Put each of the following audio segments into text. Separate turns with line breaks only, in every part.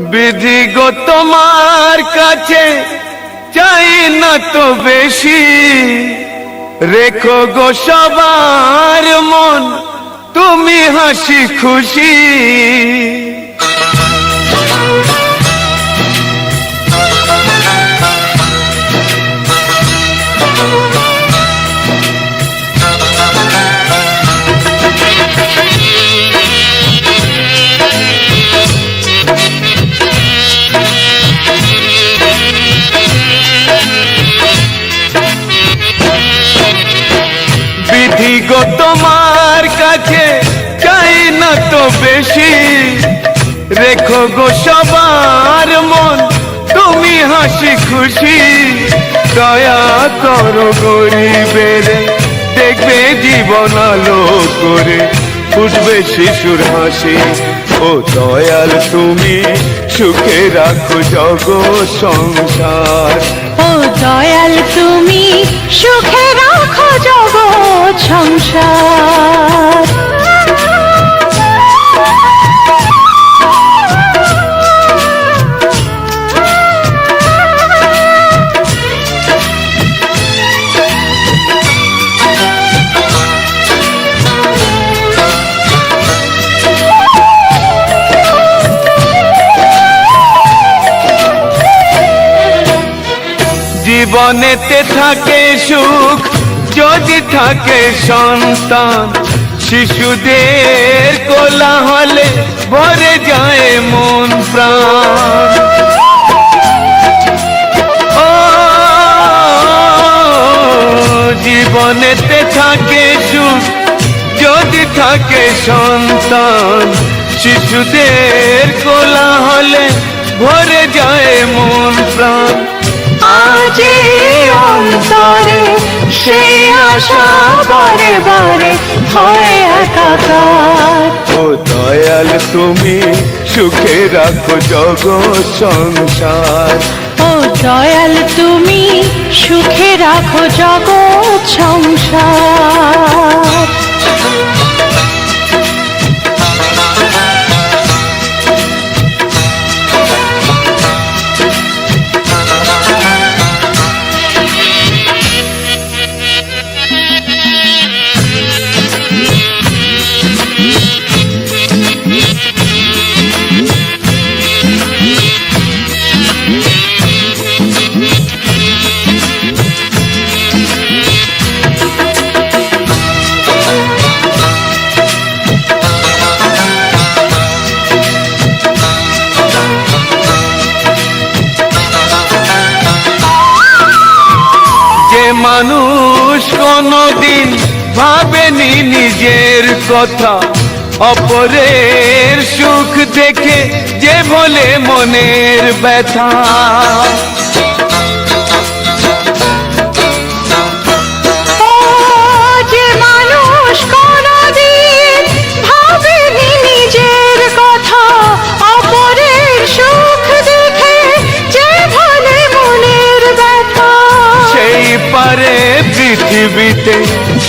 বিধি গো তোমার কাছে চাই না তো বেশি। রেখো গো সবার মন, তুমি হাসি খুশি। বেশি রেখো গো সবার মন, তুমি হাসি খুশি। দয়া করো গরিবের, দেখবে জীবন আলো করে উঠবে শিশুর হাসি। ও দয়াল, তুমি সুখে রাখো জগৎ সংসার।
ও দয়াল, তুমি সুখে রাখো জগৎ সংসার।
জীবনেতে থাকে সুখ, যদি থাকে সন্তান, শিশুদের কোলা হলে ভরে যায় মন প্রাণ। জীবনেতে থাকে সুখ, যদি থাকে সন্তান, শিশুদের কোলা হলে ভরে যায় মন প্রাণ।
এই অন্তরে সেই আশা বারে বারে হয় একাকার।
ও দয়াল তুমি সুখে রাখো জগৎ সংসার।
ও দয়াল তুমি সুখে রাখো জগৎ সংসার।
মানুষ কোনদিন ভাবেনি নিজের কথা। অপরের সুখ দেখে যে বলে মনের ব্যথা।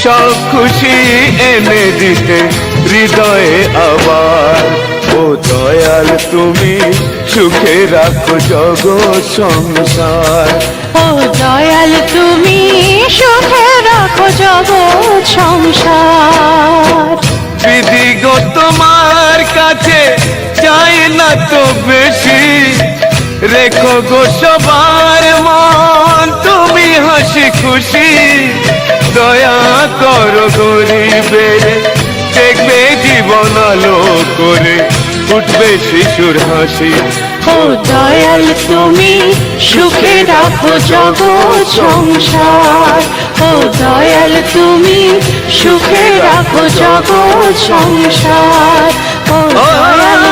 সব খুশি এনে দিতে হৃদয়ে আবার। ও দয়াল তুমি সুখে রাখো জগৎ সংসার।
ও দয়াল তুমি সুখে রাখো জগৎ সংসার।
বিধি গো তোমার কাছে চাই না তো বেশি। রেখো গো সবার মন তুমি হাসি খুশি। দয়া করো গরিবের দেখবে জীবন আলো করে উঠবে শিশুর হাসি।
ও দয়াল তুমি সুখে রাখো জগৎ সংসার। ও দয়াল তুমি সুখে রাখো জগৎ সংসার। ও দয়াল